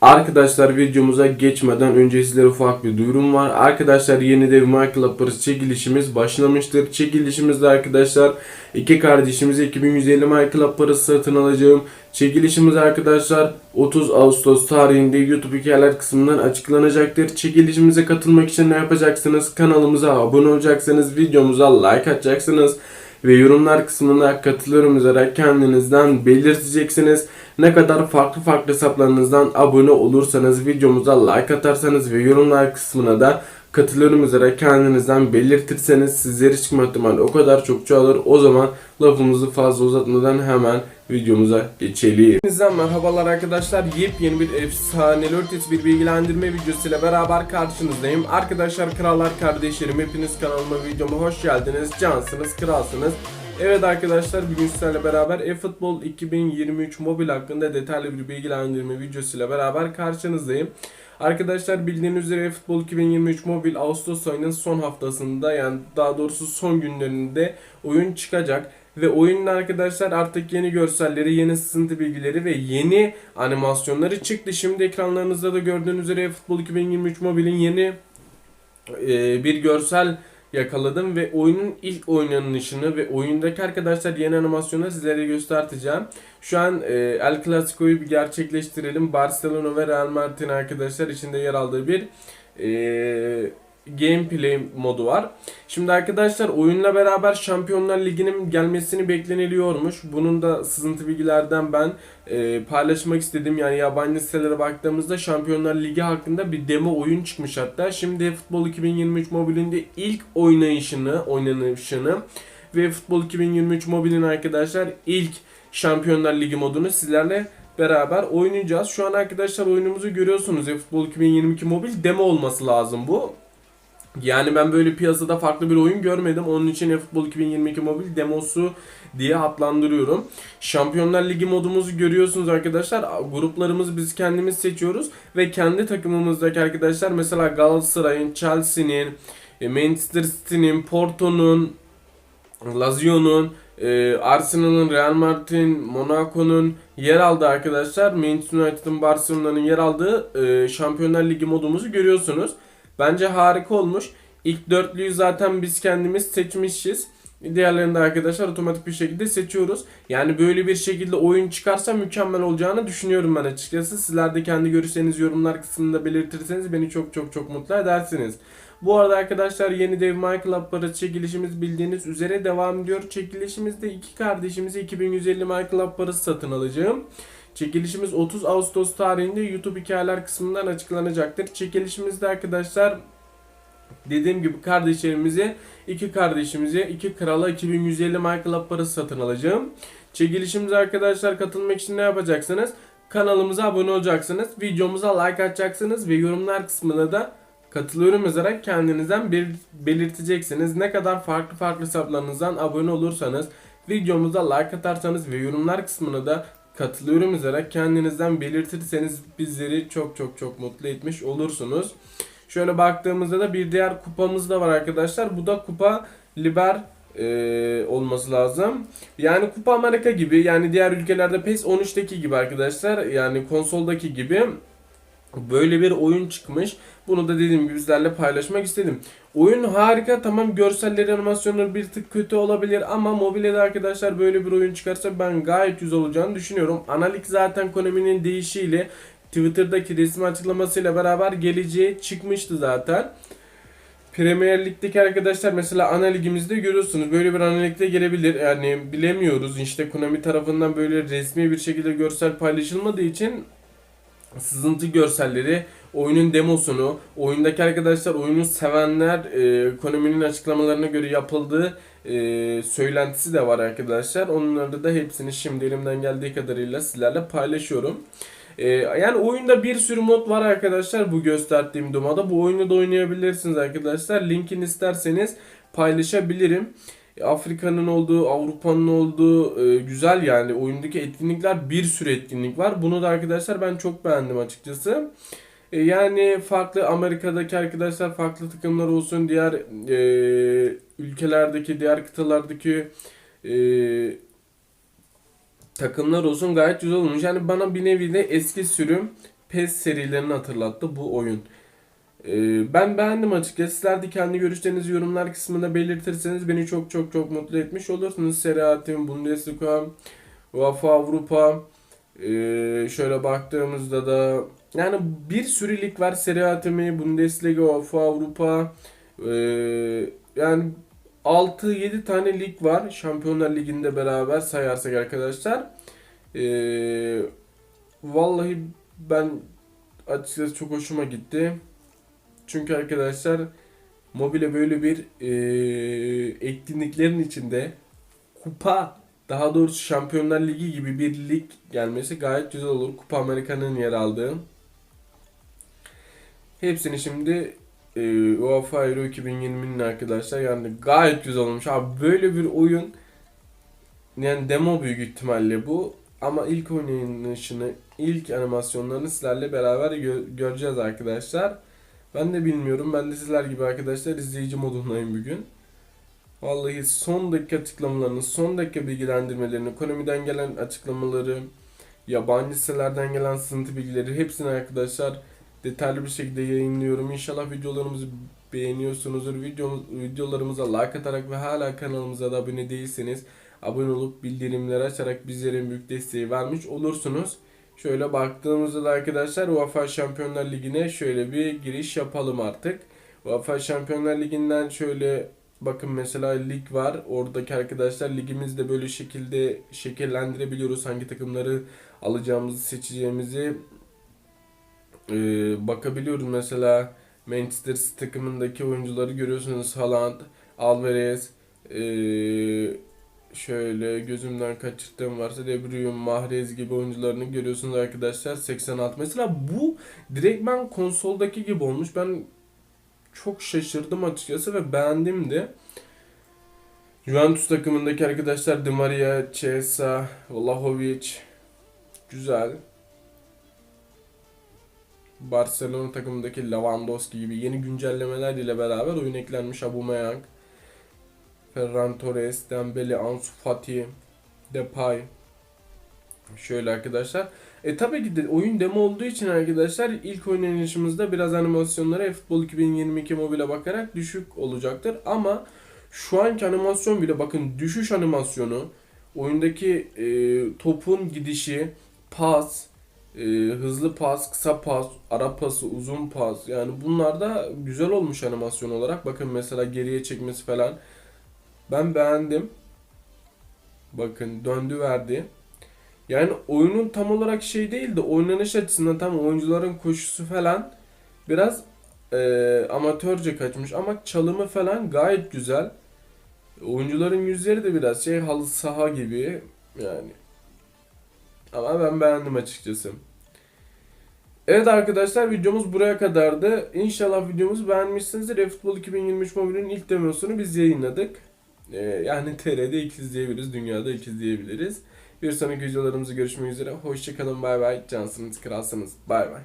Arkadaşlar videomuza geçmeden önce sizlere ufak bir duyurum var. Arkadaşlar yeni dev Michael Uppers çekilişimiz başlamıştır. Çekilişimizde arkadaşlar iki kardeşimize 2150 Michael Uppers satın alacağım. Çekilişimiz arkadaşlar 30 Ağustos tarihinde YouTube hikayeler kısmından açıklanacaktır. Çekilişimize katılmak için ne yapacaksınız? Kanalımıza abone olacaksınız. Videomuza like atacaksınız ve yorumlar kısmına katılıyorum yazarak kendinizden belirteceksiniz. Ne kadar farklı farklı hesaplarınızdan abone olursanız videomuza like atarsanız ve yorumlar kısmına da katılıyorum yazarak kendinizden belirtirseniz sizleri çıkma ihtimali o kadar çok çoğalır. O zaman lafımızı fazla uzatmadan hemen videomuza geçelim. Hepinizden merhabalar arkadaşlar. Yepyeni bir efsane Lörtis bir bilgilendirme videosuyla beraber karşınızdayım. Arkadaşlar krallar kardeşlerim hepiniz kanalıma videoma hoş geldiniz. Cansınız, kralsınız. Evet arkadaşlar bugün sizlerle beraber eFootball 2023 mobil hakkında detaylı bir bilgilendirme videosuyla beraber karşınızdayım. Arkadaşlar bildiğiniz üzere eFootball 2023 mobil Ağustos ayının son haftasında yani daha doğrusu son günlerinde oyun çıkacak. Ve oyunun arkadaşlar artık yeni görselleri, yeni sızıntı bilgileri ve yeni animasyonları çıktı. Şimdi ekranlarınızda da gördüğünüz üzere eFootball 2023 mobilin yeni e, bir görsel yakaladım ve oyunun ilk oynanışını ve oyundaki arkadaşlar yeni animasyonu sizlere göstereceğim. Şu an e, El Clasico'yu bir gerçekleştirelim. Barcelona ve Real Madrid'in arkadaşlar içinde yer aldığı bir e, gameplay modu var. Şimdi arkadaşlar oyunla beraber Şampiyonlar Ligi'nin gelmesini bekleniliyormuş. Bunun da sızıntı bilgilerden ben e, paylaşmak istedim. Yani yabancı sitelere baktığımızda Şampiyonlar Ligi hakkında bir demo oyun çıkmış hatta. Şimdi Futbol 2023 mobilinde ilk oynayışını, oynanışını ve Futbol 2023 mobilin arkadaşlar ilk Şampiyonlar Ligi modunu sizlerle beraber oynayacağız. Şu an arkadaşlar oyunumuzu görüyorsunuz. Futbol 2022 mobil demo olması lazım bu. Yani ben böyle piyasada farklı bir oyun görmedim. Onun için eFootball 2022 mobil demosu diye adlandırıyorum. Şampiyonlar Ligi modumuzu görüyorsunuz arkadaşlar. Gruplarımızı biz kendimiz seçiyoruz ve kendi takımımızdaki arkadaşlar mesela Galatasaray'ın, Chelsea'nin, e, Manchester City'nin, Porto'nun, Lazio'nun, e, Arsenal'ın, Real Madrid'in, Monaco'nun yer aldığı arkadaşlar. Manchester United'ın, Barcelona'nın yer aldığı e, Şampiyonlar Ligi modumuzu görüyorsunuz. Bence harika olmuş. İlk dörtlüyü zaten biz kendimiz seçmişiz. Diğerlerini de arkadaşlar otomatik bir şekilde seçiyoruz. Yani böyle bir şekilde oyun çıkarsa mükemmel olacağını düşünüyorum ben açıkçası. Sizler de kendi görüşlerinizi yorumlar kısmında belirtirseniz beni çok çok çok mutlu edersiniz. Bu arada arkadaşlar yeni dev Michael Apparat çekilişimiz bildiğiniz üzere devam ediyor. Çekilişimizde iki kardeşimize 2150 Michael Apparat satın alacağım. Çekilişimiz 30 Ağustos tarihinde YouTube hikayeler kısmından açıklanacaktır. Çekilişimizde arkadaşlar dediğim gibi kardeşlerimize iki kardeşimize iki krala 2150 Michael Up parası satın alacağım. Çekilişimize arkadaşlar katılmak için ne yapacaksınız? Kanalımıza abone olacaksınız. Videomuza like atacaksınız ve yorumlar kısmına da katılıyorum yazarak kendinizden bir belirteceksiniz. Ne kadar farklı farklı hesaplarınızdan abone olursanız videomuza like atarsanız ve yorumlar kısmına da katılıyorum yazarak kendinizden belirtirseniz bizleri çok çok çok mutlu etmiş olursunuz. Şöyle baktığımızda da bir diğer kupamız da var arkadaşlar. Bu da kupa Liber e, olması lazım. Yani Kupa Amerika gibi yani diğer ülkelerde PES 13'teki gibi arkadaşlar yani konsoldaki gibi böyle bir oyun çıkmış. Bunu da dediğim gibi bizlerle paylaşmak istedim. Oyun harika tamam görselleri animasyonları bir tık kötü olabilir ama mobilde arkadaşlar böyle bir oyun çıkarsa ben gayet güzel olacağını düşünüyorum. Analik zaten Konami'nin değişiyle Twitter'daki resmi açıklamasıyla beraber geleceği çıkmıştı zaten. Premier Lig'deki arkadaşlar mesela ana ligimizde görüyorsunuz böyle bir ana ligde gelebilir yani bilemiyoruz işte Konami tarafından böyle resmi bir şekilde görsel paylaşılmadığı için sızıntı görselleri, oyunun demosunu, oyundaki arkadaşlar oyunu sevenler e, Konami'nin açıklamalarına göre yapıldığı e, söylentisi de var arkadaşlar. Onları da hepsini şimdi elimden geldiği kadarıyla sizlerle paylaşıyorum. E, yani oyunda bir sürü mod var arkadaşlar bu gösterdiğim demoda. Bu oyunu da oynayabilirsiniz arkadaşlar. Linkini isterseniz paylaşabilirim. Afrika'nın olduğu, Avrupa'nın olduğu e, güzel yani oyundaki etkinlikler bir sürü etkinlik var. Bunu da arkadaşlar ben çok beğendim açıkçası. E, yani farklı Amerika'daki arkadaşlar farklı takımlar olsun, diğer e, ülkelerdeki, diğer kıtalardaki e, takımlar olsun gayet güzel olmuş. Yani bana bir nevi de eski sürüm PES serilerini hatırlattı bu oyun. Ee, ben beğendim açıkçası. Sizler de kendi görüşlerinizi yorumlar kısmında belirtirseniz beni çok çok çok mutlu etmiş olursunuz. Serie Bundesliga, UEFA Avrupa, ee, şöyle baktığımızda da yani bir sürü lig var. Serie A, Bundesliga, UEFA Avrupa, ee, yani 6-7 tane lig var. Şampiyonlar Ligi'nde beraber sayarsak arkadaşlar. Vallahi ben açıkçası çok hoşuma gitti. Çünkü arkadaşlar mobile böyle bir e, etkinliklerin içinde kupa daha doğrusu Şampiyonlar Ligi gibi bir lig gelmesi gayet güzel olur. Kupa Amerika'nın yer aldığı. Hepsini şimdi e, UEFA Euro 2020'nin arkadaşlar yani gayet güzel olmuş. Abi böyle bir oyun yani demo büyük ihtimalle bu. Ama ilk oynanışını, ilk animasyonlarını sizlerle beraber gö- göreceğiz arkadaşlar. Ben de bilmiyorum. Ben de sizler gibi arkadaşlar izleyici modundayım bugün. Vallahi son dakika açıklamalarını, son dakika bilgilendirmelerini, ekonomiden gelen açıklamaları, yabancı sitelerden gelen sızıntı bilgileri hepsini arkadaşlar detaylı bir şekilde yayınlıyorum. İnşallah videolarımızı beğeniyorsunuzdur. Video, videolarımıza like atarak ve hala kanalımıza da abone değilseniz abone olup bildirimleri açarak bizlere büyük desteği vermiş olursunuz. Şöyle baktığımızda da arkadaşlar UEFA Şampiyonlar Ligi'ne şöyle bir giriş yapalım artık. UEFA Şampiyonlar Ligi'nden şöyle bakın mesela lig var. Oradaki arkadaşlar ligimizde böyle şekilde şekillendirebiliyoruz. Hangi takımları alacağımızı seçeceğimizi ee, bakabiliyoruz. Mesela Manchester City takımındaki oyuncuları görüyorsunuz. Haaland, Alvarez, ee, şöyle gözümden kaçırdığım varsa De Bruyne, Mahrez gibi oyuncularını görüyorsunuz arkadaşlar. 86. Mesela bu direktmen konsoldaki gibi olmuş. Ben çok şaşırdım açıkçası ve beğendim de. Juventus takımındaki arkadaşlar Di Maria, Chiesa, Vlahovic güzel. Barcelona takımındaki Lewandowski gibi yeni güncellemeler ile beraber oyun eklenmiş Aubameyang, Ferran Torres, Dembele, Ansu Fati, Depay. Şöyle arkadaşlar. E tabii ki de oyun demo olduğu için arkadaşlar ilk oynanışımızda biraz animasyonlara Futbol 2022 mobile bakarak düşük olacaktır. Ama şu anki animasyon bile bakın düşüş animasyonu, oyundaki e, topun gidişi, pas, e, hızlı pas, kısa pas, ara pası, uzun pas yani bunlar da güzel olmuş animasyon olarak. Bakın mesela geriye çekmesi falan. Ben beğendim. Bakın döndü verdi. Yani oyunun tam olarak şey değil de oynanış açısından tam oyuncuların koşusu falan biraz e, amatörce kaçmış ama çalımı falan gayet güzel. Oyuncuların yüzleri de biraz şey halı saha gibi yani. Ama ben beğendim açıkçası. Evet arkadaşlar videomuz buraya kadardı. İnşallah videomuzu beğenmişsinizdir. eFootball 2023 mobilin ilk demosunu biz yayınladık. Ee, yani TR'de ilk izleyebiliriz, dünyada ilk izleyebiliriz. Bir sonraki videolarımızı görüşmek üzere. Hoşçakalın, bay bay. Cansınız, kralsınız. Bay bay.